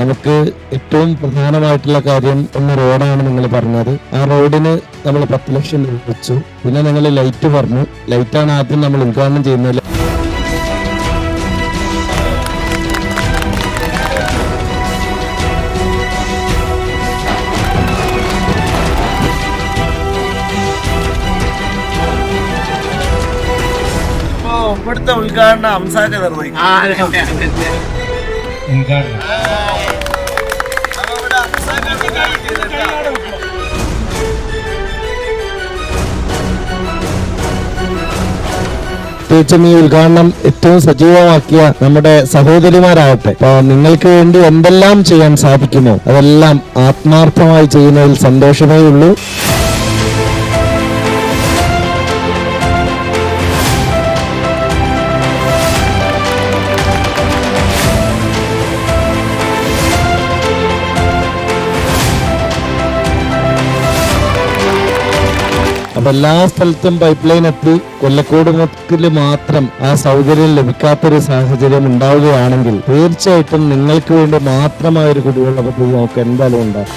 നമുക്ക് ഏറ്റവും പ്രധാനമായിട്ടുള്ള കാര്യം ഒന്ന് റോഡാണ് നിങ്ങൾ പറഞ്ഞത്. ആ റോഡിന് നമ്മൾ പത്ത് ലക്ഷം രൂപ വെച്ചു. പിന്നെ നിങ്ങൾ ലൈറ്റ് പറഞ്ഞു. ലൈറ്റാണ് ആദ്യം നമ്മൾ ഉദ്ഘാടനം ചെയ്യുന്നത്. ഇവിടുത്തെ ഉദ്ഘാടനം നിർവഹിക്കും. അപ്പൊ ഇവിടെ ഉദ്ഘാടനം ഈ ഉദ്ഘാടനം ഏറ്റവും സജീവമാക്കിയ നമ്മുടെ സഹോദരിമാരാകട്ടെ. അപ്പൊ നിങ്ങൾക്ക് വേണ്ടി എന്തെല്ലാം ചെയ്യാൻ സാധിക്കുമോ? അതെല്ലാം ആത്മാർത്ഥമായി ചെയ്യുന്നതിൽ സന്തോഷമേ ഉള്ളൂ അപ്പൊ എല്ലാ സ്ഥലത്തും പൈപ്പ് ലൈൻ എത്തി. കൊല്ലക്കോട് മുക്കിൽ മാത്രം ആ സൗകര്യം ലഭിക്കാത്തൊരു സാഹചര്യം ഉണ്ടാവുകയാണെങ്കിൽ തീർച്ചയായിട്ടും നിങ്ങൾക്ക് വേണ്ടി മാത്രമായ ഒരു കുടിവെള്ള പദ്ധതി നമുക്ക് എന്തായാലും ഉണ്ടാകും